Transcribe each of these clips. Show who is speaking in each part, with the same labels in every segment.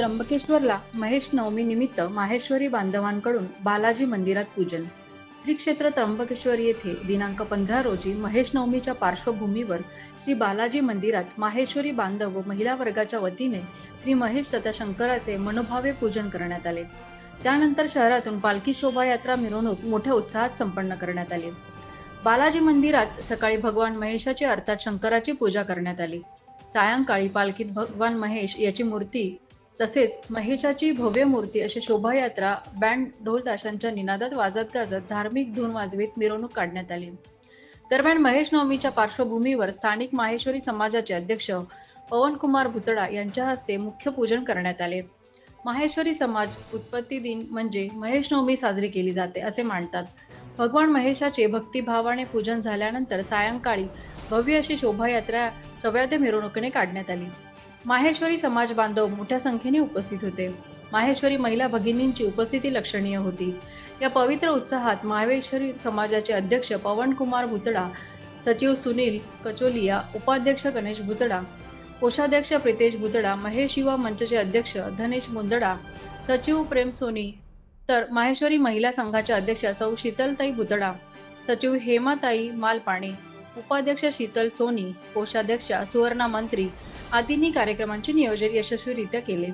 Speaker 1: त्र्यंबकेश्वरला महेश नवमी निमित्त माहेश्वरी बांधवांकडून बालाजी मंदिरात पूजन. श्री क्षेत्र त्र्यंबकेश्वर येथे दिनांक पंधरा रोजी महेश नवमीच्या पार्श्वभूमीवर श्री बालाजी मंदिरात माहेश्वरी बांधव व महिला वर्गाच्या वतीने श्री महेश तथा शंकराचे मनोभावे पूजन करण्यात आले. त्यानंतर शहरातून पालखी शोभायात्रा मिरवणूक मोठ्या उत्साहात संपन्न करण्यात आली. बालाजी मंदिरात सकाळी भगवान महेशाची अर्थात शंकराची पूजा करण्यात आली. सायंकाळी पालखीत भगवान महेश याची मूर्ती तसेच महेशाची भव्य मूर्ती अशी शोभायात्रा बँड ढोल ताशांच्या निनादात वाजत गाजत धार्मिक धून वाजवीत मिरवणूक काढण्यात आली. दरम्यान महेश नवमीच्या पार्श्वभूमीवर स्थानिक माहेश्वरी समाजाचे अध्यक्ष पवनकुमार भुतडा यांच्या हस्ते मुख्य पूजन करण्यात आले. माहेश्वरी समाज उत्पत्ती दिन म्हणजे महेश नवमी साजरी केली जाते असे मानतात. भगवान महेशाचे भक्तिभावाने पूजन झाल्यानंतर सायंकाळी भव्य अशी शोभायात्रा सव्याद्य मिरवणुकीने काढण्यात आली. माहेश्वरी समाज बांधव मोठ्या संख्येने उपस्थित होते. माहेश्वरी महिला भगिनींची उपस्थिती लक्षणीय होती. या पवित्र उत्साहात माहेश्वरी समाजाचे अध्यक्ष पवनकुमार भुतडा सचिव सुनील कचोलिया उपाध्यक्ष गणेश भुतडा कोषाध्यक्ष प्रितेश भुतडा महेश युवा मंचचे अध्यक्ष धनेश मुंदडा सचिव प्रेम सोनी तर माहेश्वरी महिला संघाच्या अध्यक्ष सौ शीतलताई भुतडा सचिव हेमाताई मालपाणे उपाध्यक्ष शीतल सोनी कोषाध्यक्षा सुवर्णा मंत्री आदींनी कार्यक्रमांचे नियोजन यशस्वीरित्या केले.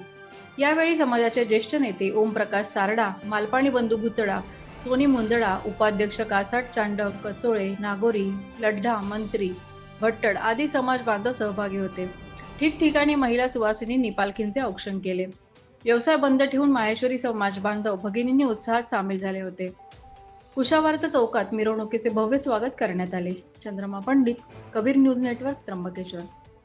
Speaker 1: यावेळी समाजाचे ज्येष्ठ नेते ओमप्रकाश सारडा मालपाणी बंधू भुतडा सोनी मुंदडा उपाध्यक्ष कासाट चांडक कचोळे नागोरी लड्ढा मंत्री भट्टड आदी समाज बांधव सहभागी होते. ठिकठिकाणी महिला सुवासिनींनी पालखींचे औक्षण केले. व्यवसाय बंद ठेवून माहेश्वरी समाज बांधव भगिनींनी उत्साहात सामील झाले होते. कुशावर्त चौकात मिरवणुकीचे भव्य स्वागत करण्यात आले. Chandrama Pandit Kabir news network Trimbakeshwar.